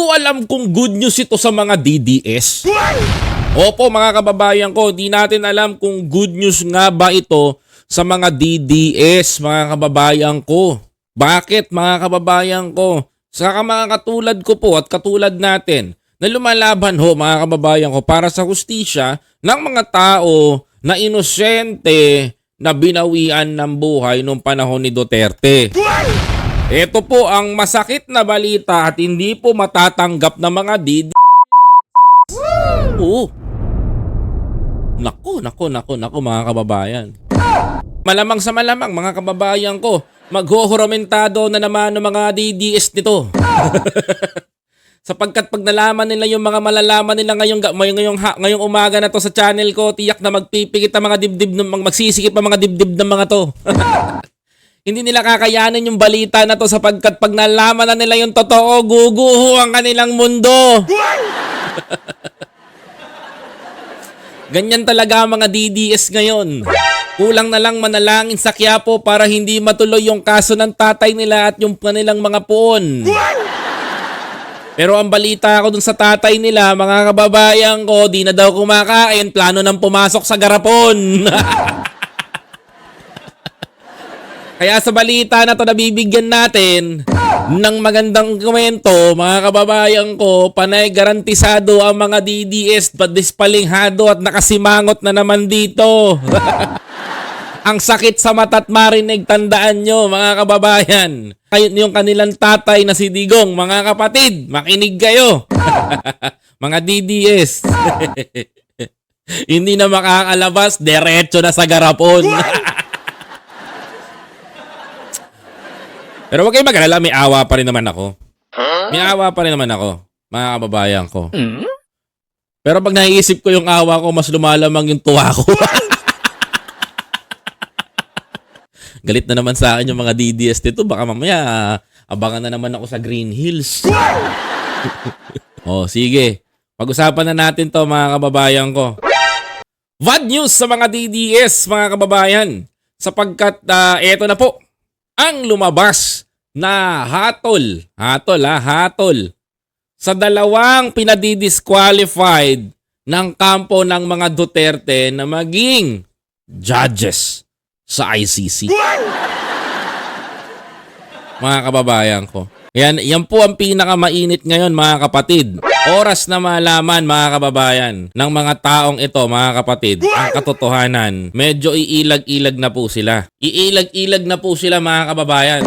ko alam kung good news ito sa mga DDS. Opo mga kababayan ko, di natin alam kung good news nga ba ito sa mga DDS mga kababayan ko. Bakit mga kababayan ko? Sa mga katulad ko po at katulad natin na lumalaban ho mga kababayan ko para sa hustisya ng mga tao na inosente na binawian ng buhay nung panahon ni Duterte. Ito po ang masakit na balita at hindi po matatanggap ng mga DD. Oo. Nako, nako, nako, nako mga kababayan. Malamang sa malamang mga kababayan ko, maghohoromentado na naman ng mga DDS nito. Sapagkat pag nalaman nila yung mga malalaman nila ngayong, ga- ngayong, ngayong, ngayong umaga na to sa channel ko, tiyak na magpipikit ang mga dibdib, ng, mag- magsisikip ang mga dibdib ng mga to. Hindi nila kakayanin yung balita na to sapagkat pag nalaman na nila yung totoo, guguho ang kanilang mundo. Ganyan talaga ang mga DDS ngayon. Kulang na lang manalangin sa Quiapo para hindi matuloy yung kaso ng tatay nila at yung kanilang mga puon. Pero ang balita ko dun sa tatay nila, mga kababayan ko, di na daw kumakain, plano nang pumasok sa garapon. Kaya sa balita na to nabibigyan natin ng magandang komento, mga kababayan ko, panay garantisado ang mga DDS, padispalingado at nakasimangot na naman dito. ang sakit sa mata't marinig, tandaan nyo, mga kababayan. Kayo yung kanilang tatay na si Digong, mga kapatid, makinig kayo. mga DDS. Hindi na makakalabas, diretso na sa garapon. Pero wag kayong mag-alala, may awa pa rin naman ako. May awa pa rin naman ako, mga kababayan ko. Pero pag naiisip ko yung awa ko, mas lumalamang yung tuwa ko. Galit na naman sa akin yung mga DDS dito. Baka mamaya, abangan na naman ako sa Green Hills. oh, sige. Pag-usapan na natin to mga kababayan ko. Bad news sa mga DDS, mga kababayan. Sapagkat uh, eto na po, ang lumabas na hatol, hatol ha, hatol, sa dalawang pinadidisqualified ng kampo ng mga Duterte na maging judges sa ICC. Mga kababayan ko. Yan, yan po ang pinakamainit ngayon mga kapatid. Oras na malaman mga kababayan ng mga taong ito mga kapatid ang katotohanan. Medyo iilag-ilag na po sila. Iilag-ilag na po sila mga kababayan.